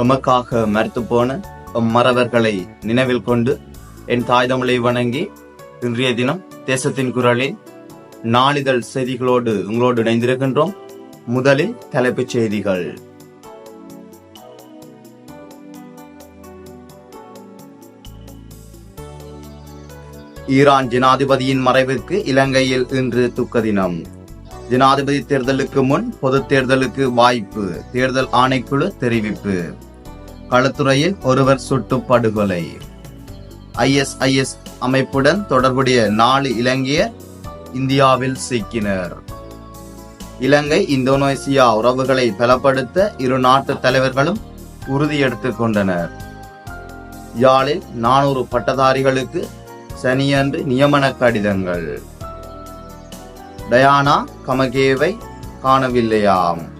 எமக்காக மறுத்து போன மறவர்களை நினைவில் கொண்டு என் தாய் தமிழை வணங்கி இன்றைய தினம் தேசத்தின் குரலில் நாளிதழ் செய்திகளோடு உங்களோடு இணைந்திருக்கின்றோம். முதலில் தலைப்புச் செய்திகள். ஈரான் ஜனாதிபதியின் மறைவிற்கு இலங்கையில் இன்று துக்க தினம். ஜனாதிபதி தேர்தலுக்கு முன் பொது தேர்தலுக்கு வாய்ப்பு தேர்தல் ஆணைக்குழு தெரிவிப்பு. களத்துறையில் ஒருவர் சுட்டு படுகொலை ஐஎஸ்ஐஎஸ் அமைப்புடன் தொடர்புடைய நாலு இலங்கையர் இந்தியாவில் சிக்கினர். இலங்கை இந்தோனேசியா உறவுகளை பலப்படுத்த இரு நாட்டு தலைவர்களும் உறுதியெடுத்துக் கொண்டனர். யாழில் நானூறு பட்டதாரிகளுக்கு சனியன்று நியமன கடிதங்கள். டயானா கமகேவை காணவில்லையாம்.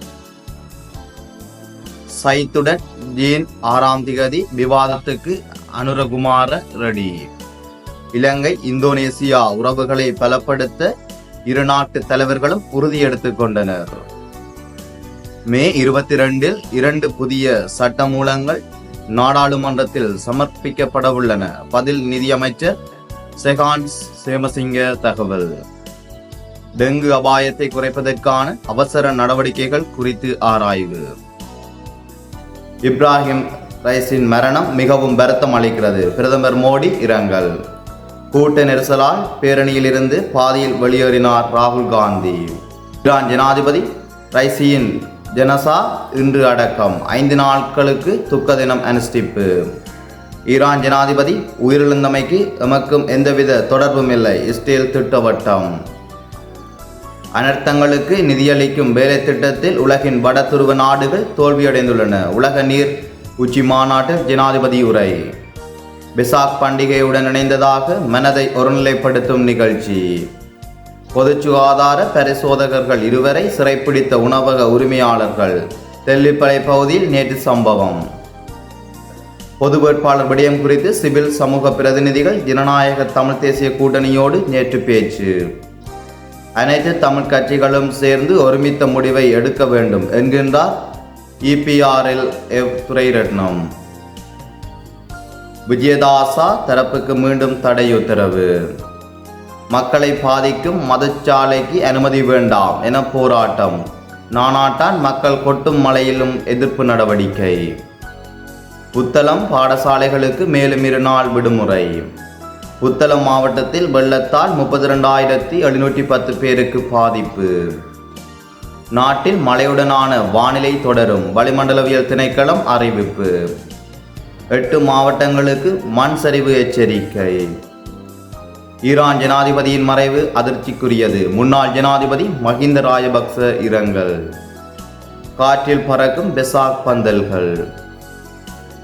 சைத்துடன் ஜீன் ஆறாம் திகதி விவாதத்துக்கு அனுரகுமார ரெடி. இலங்கை இந்தோனேசியா உறவுகளை பலப்படுத்த இரு நாட்டு தலைவர்களும் உறுதியெடுத்துக் கொண்டனர். மே இருபத்தி ரெண்டில் இரண்டு புதிய சட்டமூலங்கள் நாடாளுமன்றத்தில் சமர்ப்பிக்கப்படவுள்ளன. பதில் நிதியமைச்சர் செகான் சேமசிங்க தகவல். டெங்கு அபாயத்தை குறைப்பதற்கான அவசர நடவடிக்கைகள் குறித்து ஆராய்வு. இப்ராஹிம் ரைஸின் மரணம் மிகவும் வருத்தம் அளிக்கிறது. பிரதமர் மோடி இரங்கல். கூட்ட நெரிசலால் பேரணியிலிருந்து பாதியில் வெளியேறினார் ராகுல் காந்தி. ஈரான் ஜனாதிபதி ரைசியின் ஜனசா இன்று அடக்கம். ஐந்து நாட்களுக்கு துக்க தினம் அனுஷ்டிப்பு. ஈரான் ஜனாதிபதி உயிரிழந்தமைக்கு எமக்கும் எந்தவித தொடர்பும் இல்லை. இஸ்ரேல் திட்டவட்டம். அனர்த்தங்களுக்கு நிதியளிக்கும் வேலை திட்டத்தில் உலகின் வட துருவ நாடுகள் தோல்வியடைந்துள்ளன. உலக நீர் உச்சி மாநாட்டில் ஜனாதிபதி உரை. விசாக் பண்டிகையுடன் இணைந்ததாக மனதை ஒருநிலைப்படுத்தும் நிகழ்ச்சி. பொது சுகாதார பரிசோதகர்கள் இருவரை சிறைப்பிடித்த உணவக உரிமையாளர்கள் தெல்லிப்பளை பகுதியில் நேற்று சம்பவம். பொது வேட்பாளர் விடயம் குறித்து சிவில் சமூக பிரதிநிதிகள் ஜனநாயக தமிழ் தேசிய கூட்டணியோடு நேற்று பேச்சு. அனைத்து தமிழ் கட்சிகளும் சேர்ந்து ஒருமித்த முடிவை எடுக்க வேண்டும் என்கின்றார் இபிஆர்எல் எவ் துரைரட்னம். விஜயதாசா தரப்புக்கு மீண்டும் தடை உத்தரவு. மக்களை பாதிக்கும் மதச்சாலைக்கு அனுமதி வேண்டாம் என போராட்டம். நானாட்டான் மக்கள் கொட்டும் மலையிலும் எதிர்ப்பு நடவடிக்கை. புத்தளம் பாடசாலைகளுக்கு மேலும் இரு நாள் விடுமுறை. புத்தளம் மாவட்டத்தில் வெள்ளத்தால் முப்பத்தி ரெண்டாயிரத்தி எழுநூற்றி பத்து பேருக்கு பாதிப்பு. நாட்டில் மழையுடனான வானிலை தொடரும். வளிமண்டலவியல் திணைக்களம் அறிவிப்பு. எட்டு மாவட்டங்களுக்கு மண் சரிவு எச்சரிக்கை. ஈரான் ஜனாதிபதியின் மறைவு அதிர்ச்சிக்குரியது. முன்னாள் ஜனாதிபதி மஹிந்த ராஜபக்ச இரங்கல். காற்றில் பறக்கும் பெசாக் பந்தல்கள்.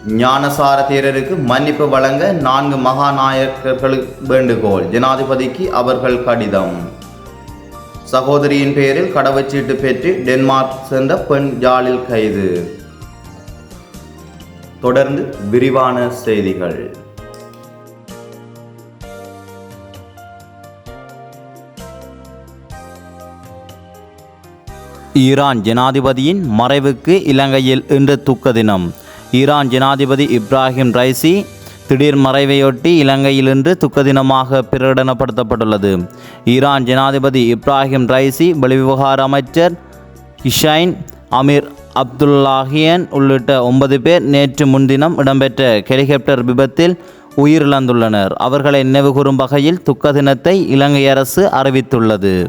ஞானசார தேரருக்கு மன்னிப்பு வழங்க நான்கு மகாநாயக்கர்களுக்கு வேண்டுகோள். ஜனாதிபதிக்கு அவர்கள் கடிதம். சகோதரியின் பெயரில் கடவுச்சீட்டு பெற்று டென்மார்க் சென்ற பெண் ஜாலில் கைது. தொடர்ந்து விரிவான செய்திகள். ஈரான் ஜனாதிபதியின் மறைவுக்கு இலங்கையில் இன்று துக்க தினம். ஈரான் ஜனாதிபதி இப்ராஹிம் ரைசி திடீர் மறைவையொட்டி இலங்கையில் இன்று பிரகடனப்படுத்தப்பட்டுள்ளது. ஈரான் ஜனாதிபதி இப்ராஹிம் ரைசி வெளிவிவகார அமைச்சர் இஷைன் அமீர் அப்துல்லாஹியன் உள்ளிட்ட ஒன்பது பேர் நேற்று முன்தினம் இடம்பெற்ற ஹெலிகாப்டர் விபத்தில் உயிரிழந்துள்ளனர். அவர்களை நினைவுகூரும் வகையில் துக்க தினத்தை இலங்கை அரசு அறிவித்துள்ளது.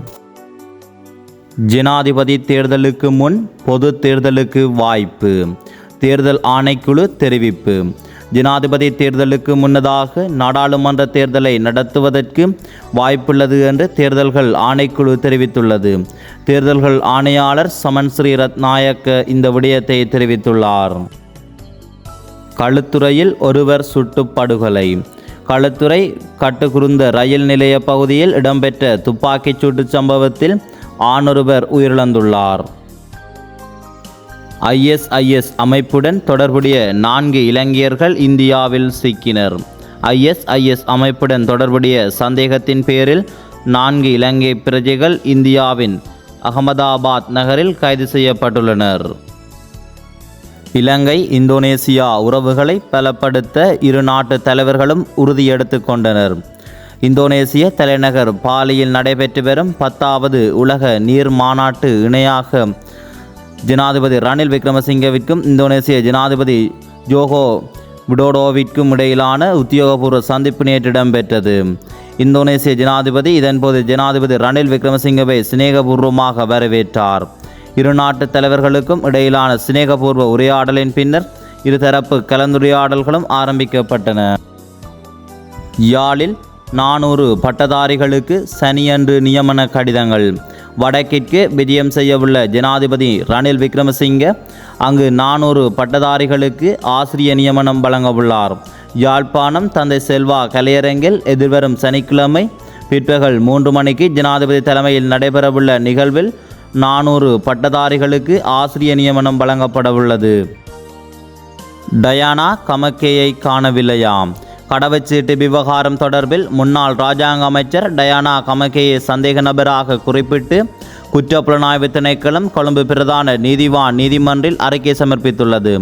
ஜனாதிபதி தேர்தலுக்கு முன் பொது தேர்தலுக்கு வாய்ப்பு. தேர்தல் ஆணைக்குழு தெரிவிப்பு. ஜனாதிபதி தேர்தலுக்கு முன்னதாக நாடாளுமன்ற தேர்தலை நடத்துவதற்கு வாய்ப்புள்ளது என்று தேர்தல்கள் ஆணைக்குழு தெரிவித்துள்ளது. தேர்தல்கள் ஆணையாளர் சமன் ஸ்ரீ ரத்நாயக்க இந்த விடயத்தை தெரிவித்துள்ளார். களுத்துறையில் ஒருவர் சுட்டு படுகொலை களுத்துறை கட்டுக்குருந்த ரயில் நிலைய பகுதியில் இடம்பெற்ற துப்பாக்கிச் சூட்டுச் சம்பவத்தில் ஆணொருவர் உயிரிழந்துள்ளார். ஐஎஸ்ஐஎஸ் அமைப்புடன் தொடர்புடைய நான்கு இலங்கையர்கள் இந்தியாவில் சிக்கினர். ஐஎஸ்ஐஎஸ் அமைப்புடன் தொடர்புடைய சந்தேகத்தின் பேரில் நான்கு இலங்கை பிரஜைகள் இந்தியாவின் அகமதாபாத் நகரில் கைது செய்யப்பட்டுள்ளனர். இலங்கை இந்தோனேசியா உறவுகளை பலப்படுத்த இரு நாட்டு தலைவர்களும் உறுதியெடுத்து கொண்டனர். இந்தோனேசிய தலைநகர் பாலியில் நடைபெற்று வரும் பத்தாவது உலக நீர் மாநாட்டு இணையாக ஜனாதிபதி ரணில் விக்ரமசிங்கவிற்கும் இந்தோனேசிய ஜனாதிபதி ஜோகோ விடோடோவிற்கும் இடையிலான உத்தியோகபூர்வ சந்திப்பு நேற்று இடம்பெற்றது. இந்தோனேசிய ஜனாதிபதி இதன்போது ஜனாதிபதி ரணில் விக்ரமசிங்கவை சிநேகபூர்வமாக வரவேற்றார். இரு நாட்டு தலைவர்களுக்கும் இடையிலான சிநேகபூர்வ உரையாடலின் பின்னர் இருதரப்பு கலந்துரையாடல்களும் ஆரம்பிக்கப்பட்டன. யாழில் நானூறு பட்டதாரிகளுக்கு சனியன்று நியமன கடிதங்கள். வடக்கிற்கு விஜயம் செய்யவுள்ள ஜனாதிபதி ரணில் விக்ரமசிங்க அங்கு நானூறு பட்டதாரிகளுக்கு ஆசிரிய நியமனம் வழங்கவுள்ளார். யாழ்ப்பாணம் தந்தை செல்வா கலையரங்கில் எதிர்வரும் சனிக்கிழமை பிற்பகல் மூன்று மணிக்கு ஜனாதிபதி தலைமையில் நடைபெறவுள்ள நிகழ்வில் நானூறு பட்டதாரிகளுக்கு ஆசிரிய நியமனம் வழங்கப்படவுள்ளது. டயானா கமக்கேயை காணவில்லையாம். கடவுச்சீட்டு விவகாரம் தொடர்பில் முன்னாள் ராஜாங்க அமைச்சர் டயானா கமக்கேயை சந்தேக நபராக குறிப்பிட்டு குற்றப்புலனாய்வு திணைக்களம் கொழும்பு பிரதான நீதிவான் நீதிமன்றில் அறிக்கை சமர்ப்பித்துள்ளது.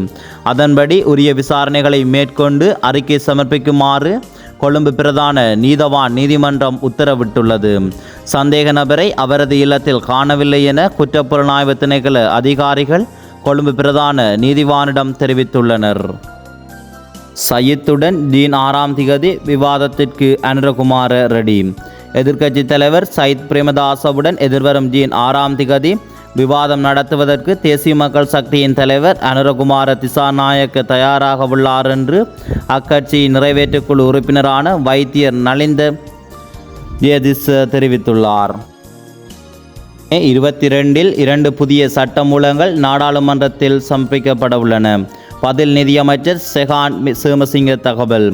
அதன்படி உரிய விசாரணைகளை மேற்கொண்டு அறிக்கை சமர்ப்பிக்குமாறு கொழும்பு பிரதான நீதவான் நீதிமன்றம் உத்தரவிட்டுள்ளது. சந்தேக நபரை அவரது இல்லத்தில் காணவில்லை என குற்றப்புலனாய்வு திணைக்கள அதிகாரிகள் கொழும்பு பிரதான நீதிவானிடம் தெரிவித்துள்ளனர். சயித்துடன் ஜீன் ஆறாம் திகதி விவாதத்திற்கு அனுரகுமார ரெடி. எதிர்க்கட்சி தலைவர் சயித் பிரேமதாசவுடன் எதிர்வரும் ஜீன் ஆறாம் திகதி விவாதம் நடத்துவதற்கு தேசிய மக்கள் சக்தியின் தலைவர் அனுரகுமார திசாநாயக்க தயாராக உள்ளார் என்று அக்கட்சி நிறைவேற்றுக்குழு உறுப்பினரான வைத்தியர் நலிந்த ஜேதிஸ் தெரிவித்துள்ளார். மே இருபத்தி ரெண்டில் இரண்டு புதிய சட்டமூலங்கள் நாடாளுமன்றத்தில் சமர்ப்பிக்கப்பட உள்ளன. பதில் நிதியமைச்சர் செஹான் சேமசிங்க தகவல்.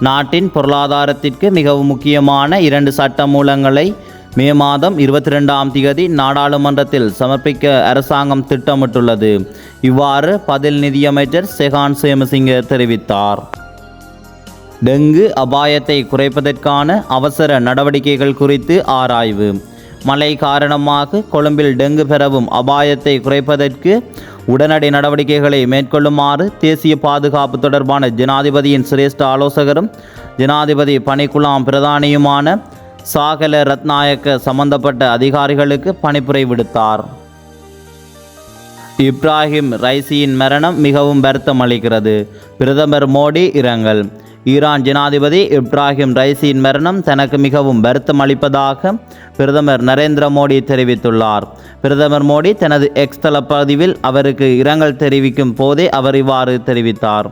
நாட்டின் பொருளாதாரத்திற்கு மிகவும் முக்கியமான இரண்டு சட்ட மூலங்களை மே மாதம் இருபத்தி ரெண்டாம் தேதி நாடாளுமன்றத்தில் சமர்ப்பிக்க அரசாங்கம் திட்டமிட்டுள்ளது. இவ்வாறு பதில் நிதியமைச்சர் செஹான் சேமசிங்க தெரிவித்தார். டெங்கு அபாயத்தை குறைப்பதற்கான அவசர நடவடிக்கைகள் குறித்து ஆராய்வு. மழை காரணமாக கொழும்பில் டெங்கு பெறவும் அபாயத்தை குறைப்பதற்கு உடனடி நடவடிக்கைகளை மேற்கொள்ளுமாறு தேசிய பாதுகாப்பு தொடர்பான ஜனாதிபதியின் சிரேஷ்ட ஆலோசகரும் ஜனாதிபதி பணிக்குழாம் பிரதானியுமான சாகல ரத்நாயக்க சம்பந்தப்பட்ட அதிகாரிகளுக்கு பணிப்புரை விடுத்தார். இப்ராஹிம் ரைசியின் மரணம் மிகவும் வருத்தம் அளிக்கிறது பிரதமர் மோடி இரங்கல். ஈரான் ஜனாதிபதி இப்ராஹிம் ரைசியின் மரணம் தனக்கு மிகவும் வருத்தம் அளிப்பதாக பிரதமர் நரேந்திர மோடி தெரிவித்துள்ளார். பிரதமர் மோடி தனது எக்ஸ் தள பதிவில் அவருக்கு இரங்கல் தெரிவிக்கும் போதே அவர் இவ்வாறு தெரிவித்தார்.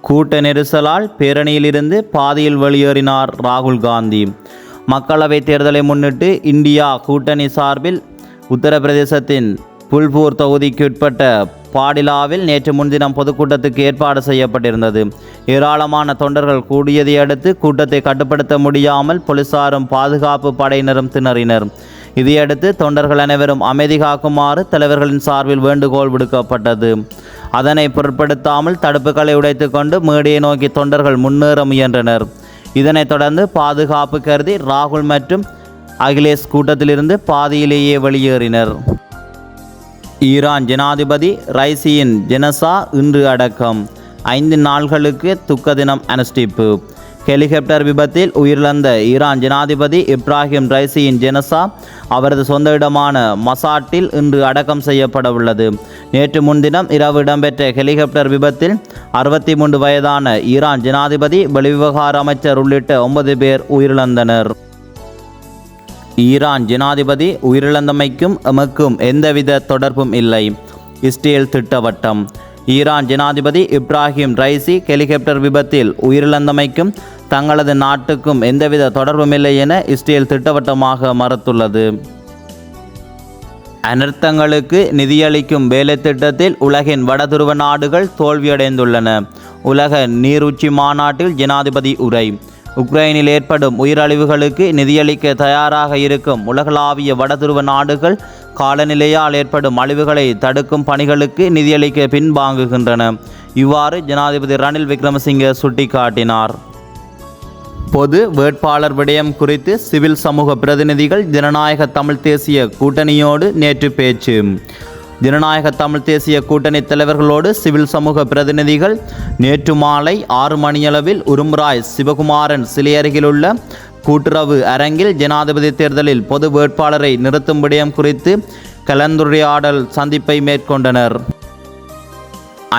கூட்ட நெரிசலால் பேரணியிலிருந்து பாதியில் வெளியேறினார் ராகுல் காந்தி. மக்களவைத் தேர்தலை முன்னிட்டு இந்தியா கூட்டணி சார்பில் உத்தரப்பிரதேசத்தின் புல்பூர் தொகுதிக்குட்பட்ட பாடிலாவில் நேற்று முன்தினம் பொதுக்கூட்டத்துக்கு ஏற்பாடு செய்யப்பட்டிருந்தது. ஏராளமான தொண்டர்கள் கூடியதை அடுத்து கூட்டத்தை கட்டுப்படுத்த முடியாமல் போலீசாரும் பாதுகாப்பு படையினரும் திணறினர். இதையடுத்து தொண்டர்கள் அனைவரும் அமைதி காக்குமாறு தலைவர்களின் சார்பில் வேண்டுகோள் விடுக்கப்பட்டது. அதனை பொருட்படுத்தாமல் தடுப்புகளை உடைத்துக்கொண்டு மேடையை நோக்கி தொண்டர்கள் முன்னேற முயன்றனர். இதனைத் தொடர்ந்து பாதுகாப்பு கருதி ராகுல் மற்றும் அகிலேஷ் கூட்டத்திலிருந்து பாதியிலேயே வெளியேறினர். ஈரான் ஜனாதிபதி ரைசியின் ஜெனசா இன்று அடக்கம். ஐந்து நாள்களுக்கு துக்க தினம் அனுஷ்டிப்பு. ஹெலிகாப்டர் விபத்தில் உயிரிழந்த ஈரான் ஜனாதிபதி இப்ராஹிம் ரைசியின் ஜெனசா அவரது சொந்த இடமான மசாட்டில் இன்று அடக்கம் செய்யப்பட உள்ளது. நேற்று முன்தினம் இரவு இடம்பெற்ற ஹெலிகாப்டர் விபத்தில் அறுபத்தி மூன்று வயதான ஈரான் ஜனாதிபதி வெளிவிவகார அமைச்சர் உள்ளிட்ட ஒன்பது பேர் உயிரிழந்தனர். ஈரான் ஜனாதிபதி உயிரிழந்தமைக்கும் எமக்கும் எந்தவித தொடர்பும் இல்லை. இஸ்ரேல் திட்டவட்டம். ஈரான் ஜனாதிபதி இப்ராஹிம் ரைசி ஹெலிகாப்டர் விபத்தில் உயிரிழந்தமைக்கும் தங்களது நாட்டுக்கும் எந்தவித தொடர்பும் இல்லை என இஸ்ரேல் திட்டவட்டமாக மறுத்துள்ளது. அனர்த்தங்களுக்கு நிதியளிக்கும் வேலை திட்டத்தில் உலகின் வடதுருவ நாடுகள் தோல்வியடைந்துள்ளன. உலக நீருச்சி மாநாட்டில் ஜனாதிபதி உரை. உக்ரைனில் ஏற்படும் உயிரழிவுகளுக்கு நிதியளிக்க தயாராக இருக்கும் உலகளாவிய வடதுருவ நாடுகள் காலநிலையால் ஏற்படும் அழிவுகளை தடுக்கும் பணிகளுக்கு நிதியளிக்க பின்வாங்குகின்றன. இவ்வாறு ஜனாதிபதி ரணில் விக்ரமசிங்க சுட்டிக்காட்டினார். பொது வேட்பாளர் விடயம் குறித்து சிவில் சமூக பிரதிநிதிகள் ஜனநாயக தமிழ் தேசிய கூட்டணியோடு நேற்று பேச்சு. ஜனநாயக தமிழ் தேசிய கூட்டணி தலைவர்களோடு சிவில் சமூக பிரதிநிதிகள் நேற்று மாலை ஆறு மணியளவில் உரும்ராய் சிவகுமாரன் சிலை அருகிலுள்ள கூட்டுறவு அரங்கில் ஜனாதிபதி தேர்தலில் பொது வேட்பாளரை நிறுத்தும் விடயம் குறித்து கலந்துரையாடல் சந்திப்பை மேற்கொண்டனர்.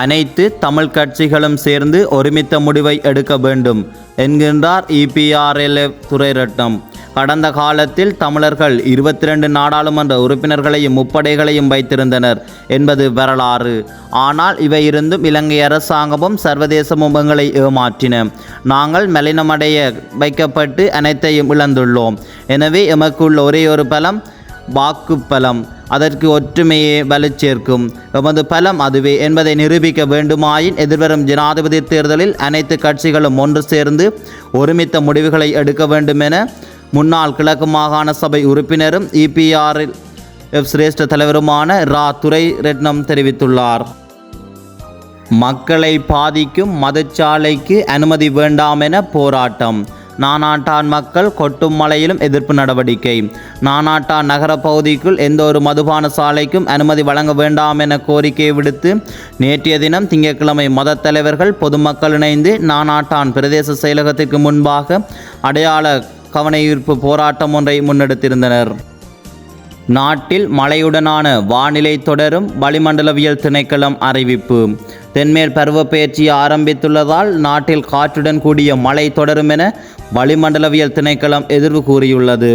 அனைத்து தமிழ் கட்சிகளும் சேர்ந்து ஒருமித்த முடிவை எடுக்க வேண்டும் என்கின்றார் இபிஆர்எல்எஃப் துரைரட்னம் கடந்த காலத்தில் தமிழர்கள் இருபத்தி ரெண்டு நாடாளுமன்ற உறுப்பினர்களையும் முப்படைகளையும் வைத்திருந்தனர் என்பது வரலாறு. ஆனால் இவை இருந்தும் இலங்கை அரசாங்கமும் சர்வதேசமும் எங்களை ஏமாற்றின. நாங்கள் மலினமடைய வைக்கப்பட்டு அனைத்தையும் இழந்துள்ளோம். எனவே எமக்குள்ள ஒரே ஒரு பலம் வாக்கு பலம் அதற்கு ஒற்றுமையே வலுச்சேர்க்கும் எமது பலம் அதுவே என்பதை நிரூபிக்க வேண்டுமாயின் எதிர்வரும் ஜனாதிபதி தேர்தலில் அனைத்து கட்சிகளும் ஒன்று சேர்ந்து ஒருமித்த முடிவுகளை எடுக்க வேண்டும் என முன்னாள் கிழக்கு மாகாண சபை உறுப்பினரும் இபிஆரில் எஃப் சிரேஷ்ட தலைவருமான ரா. துரை ரெட்னம் தெரிவித்துள்ளார். மக்களை பாதிக்கும் மதச்சாலைக்கு அனுமதி வேண்டாம் என போராட்டம். நானாட்டான் மக்கள் கொட்டும் மலையிலும் எதிர்ப்பு நடவடிக்கை. நானாட்டான் நகர பகுதிக்குள் எந்த ஒரு மதுபான சாலைக்கும் அனுமதி வழங்க வேண்டாம் என கோரிக்கை விடுத்து நேற்றைய தினம் திங்கட்கிழமை மத தலைவர்கள் பொதுமக்கள் இணைந்து நானாட்டான் பிரதேச செயலகத்திற்கு முன்பாக அடையாள கவனஈர்ப்பு போராட்டம் ஒன்றை முன்னெடுத்திருந்தனர். நாட்டில் மழையுடனான வானிலை தொடரும் வளிமண்டலவியல் திணைக்களம் அறிவிப்பு. தென்மேல் பருவப்பெயர்ச்சி ஆரம்பித்துள்ளதால் நாட்டில் காற்றுடன் கூடிய மழை தொடரும் என வளிமண்டலவியல் திணைக்களம் எதிர்வு கூறியுள்ளது.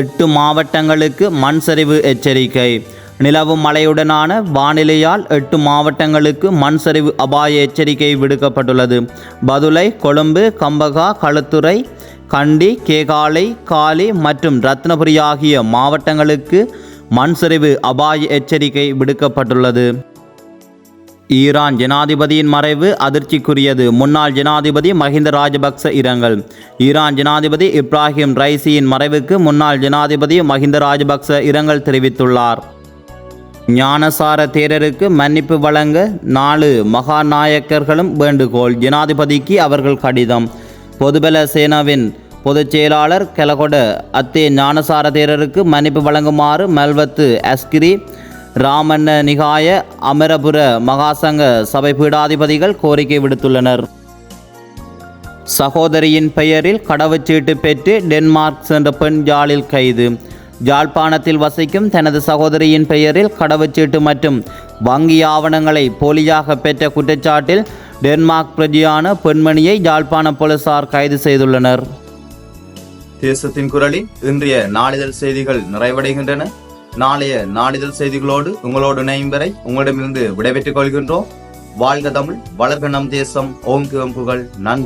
எட்டு மாவட்டங்களுக்கு மண் சரிவு எச்சரிக்கை. நிலவும் மழையுடனான வானிலையால் எட்டு மாவட்டங்களுக்கு மண் சரிவு அபாய எச்சரிக்கை விடுக்கப்பட்டுள்ளது. பதுளை கொழும்பு கம்பகா களுத்துறை கண்டி கேகாலை காலி மற்றும் ரத்னபுரி ஆகிய மாவட்டங்களுக்கு மண் சரிவு அபாய எச்சரிக்கை விடுக்கப்பட்டுள்ளது. ஈரான் ஜனாதிபதியின் மறைவு அதிர்ச்சிக்குரியது. முன்னாள் ஜனாதிபதி மஹிந்த ராஜபக்ச இரங்கல். ஈரான் ஜனாதிபதி இப்ராஹிம் ரைசியின் மறைவுக்கு முன்னாள் ஜனாதிபதி மஹிந்த ராஜபக்ச இரங்கல் தெரிவித்துள்ளார். ஞானசார தேரருக்கு மன்னிப்பு வழங்க நாலு மகாநாயக்கர்களும் வேண்டுகோள். ஜனாதிபதிக்கு அவர்கள் கடிதம். பொதுபல சேனாவின் பொதுச் செயலாளர் கெலகொட அத்தே ஞானசார தேரருக்கு மன்னிப்பு வழங்குமாறு மல்வத்து அஸ்கிரி ராமண்ண நிகாய அமரபுர மகாசங்க சபை பீடாதிபதிகள் கோரிக்கை விடுத்துள்ளனர். சகோதரியின் பெயரில் கடவுச்சீட்டு பெற்று டென்மார்க் சென்ற பெண் ஜாலில் கைது. ஜாழ்ப்பாணத்தில் வசிக்கும் தனது சகோதரியின் பெயரில் கடவுச்சீட்டு மற்றும் வங்கி ஆவணங்களை போலியாக பெற்ற குற்றச்சாட்டில் டென்மார்க் பிரஜையான பெண்மணியை ஜாழ்ப்பாண போலீசார் கைது செய்துள்ளனர். தேசத்தின் குரலில் இன்றைய நாளிதழ் செய்திகள் நிறைவடைகின்றன. நாளைய நாளிதழ் செய்திகளோடு உங்களோடு இணையும் வரை உங்களிடமிருந்து விடைபெற்றுக் கொள்கின்றோம். வாழ்க தமிழ் வளர்க நம் தேசம். ஓங்குவம்புகள் நன்றி.